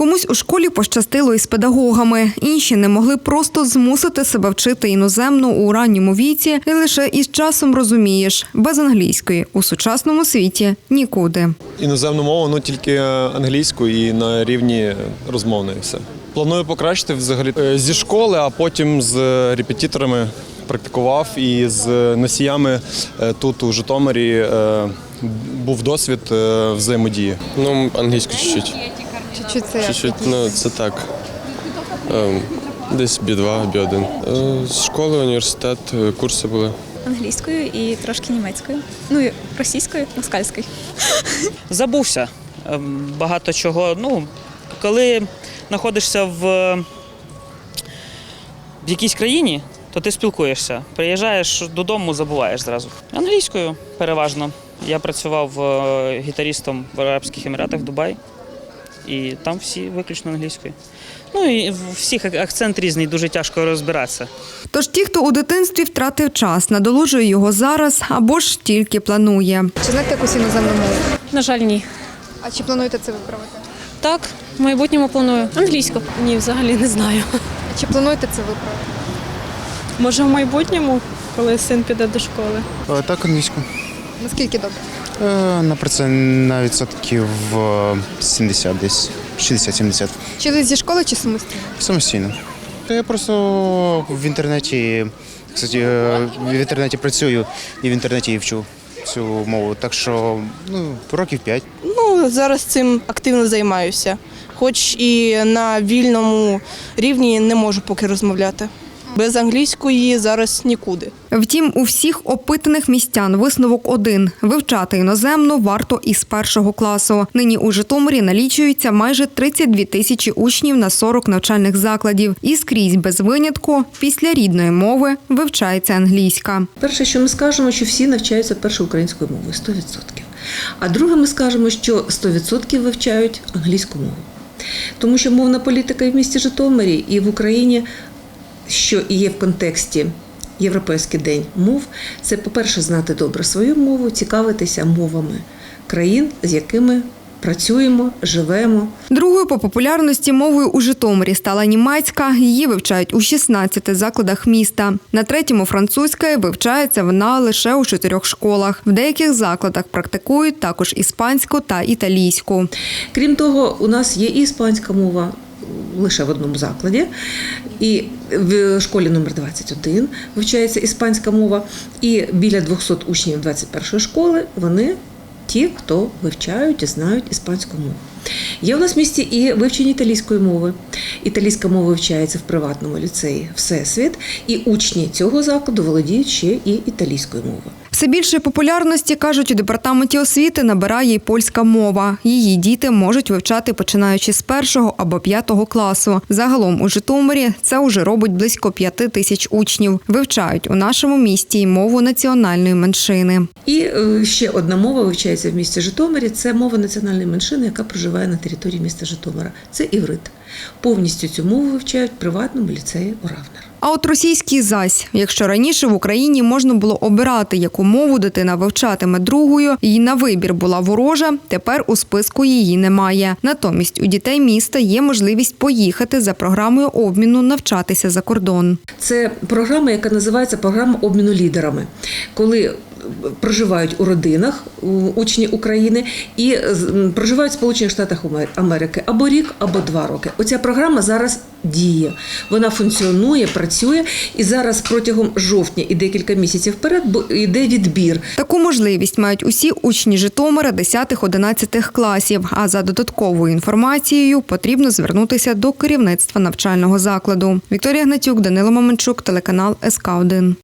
Комусь у школі пощастило із педагогами, інші не могли просто змусити себе вчити іноземну у ранньому віці, і лише із часом розумієш, без англійської у сучасному світі нікуди. Іноземну мову, ну тільки англійську і на рівні розмовної все. Планую покращити взагалі е, зі школи, а потім з репетиторами практикував і з носіями е, тут у Житомирі е, був досвід е, взаємодії. Ну, англійську чуть-чуть. Чуть-чуть це Чуть-чуть, ну це так. Ем, десь B2, B1. Е, з школи, університет, е, курси були. англійською і трошки німецькою. Ну і російською, москальською. забувся ем, багато чого. Ну, коли знаходишся в, в якійсь країні, то ти спілкуєшся. Приїжджаєш додому, забуваєш зразу. Англійською переважно. Я працював е, гітарістом в Арабських Еміратах в Дубаї. І там всі виключно англійською. Ну і всіх акцент різний, дуже тяжко розбиратися. Тож ті, хто у дитинстві втратив час, надолужує його зараз або ж тільки планує. Чи знаєте якусь іноземну мову? На жаль, ні. А чи плануєте це виправити? Так, в майбутньому планую. Англійську. Ні, взагалі не знаю. А чи плануєте це виправити? Може, в майбутньому, коли син піде до школи. Е, Так, англійську. Наскільки добре? Е, На процент на відсотків е, 70 десь, 60-70. Чи ви зі школи, чи самостійно? Самостійно. Та Я просто в інтернеті, кстати, е, в інтернеті працюю і в інтернеті вчу цю мову. Так що ну, років 5. Ну, зараз цим активно займаюся. Хоч і на вільному рівні не можу поки розмовляти. Без англійської зараз нікуди. Втім, у всіх опитаних містян висновок один – вивчати іноземну варто із першого класу. Нині у Житомирі налічується майже 32 тисячі учнів на 40 навчальних закладів. І скрізь без винятку після рідної мови вивчається англійська. Перше, що ми скажемо, що всі навчаються першою українською мовою 100%. А друге, ми скажемо, що 100% вивчають англійську мову. Тому що мовна політика і в місті Житомирі, і в Україні, що і є в контексті Європейський день мов, це, по-перше, знати добре свою мову, цікавитися мовами країн, з якими працюємо, живемо. Другою по популярності мовою у Житомирі стала німецька. Її вивчають у 16 закладах міста. На третьому французька вивчається вона лише у чотирьох школах. В деяких закладах практикують також іспанську та італійську. Крім того, у нас є і іспанська мова лише в одному закладі, і в школі номер 21 вивчається іспанська мова, і біля 200 учнів 21-ї школи вони ті, хто вивчають і знають іспанську мову. Є у нас в місті і вивчення італійської мови. Італійська мова вивчається в приватному ліцеї Всесвіт, і учні цього закладу володіють ще і італійською мовою. Все більше популярності, кажуть, у департаменті освіти набирає й польська мова. Її діти можуть вивчати починаючи з першого або п'ятого класу. Загалом у Житомирі це уже робить близько п'яти тисяч учнів. Вивчають у нашому місті й мову національної меншини. І е, ще одна мова вивчається в місті Житомирі. Це мова національної меншини, яка проживає на території міста Житомира. Це іврит. Повністю цю мову вивчають в приватному ліцеї Уравнер. А от російський зась, якщо раніше в Україні можна було обирати, яку мову дитина вивчатиме другою, і на вибір була ворожа, тепер у списку її немає. Натомість у дітей міста є можливість поїхати за програмою обміну навчатися за кордон. Це програма, яка називається програма обміну лідерами, коли проживають у родинах учні України і проживають в Сполучених Штатах Америки або рік, або два роки. Оця програма зараз діє. Вона функціонує, працює, і зараз протягом жовтня і декілька місяців вперед йде відбір. Таку можливість мають усі учні Житомира 10-11 класів. А за додатковою інформацією потрібно звернутися до керівництва навчального закладу. Вікторія Гнатюк, Данило Маменчук, телеканал СК 1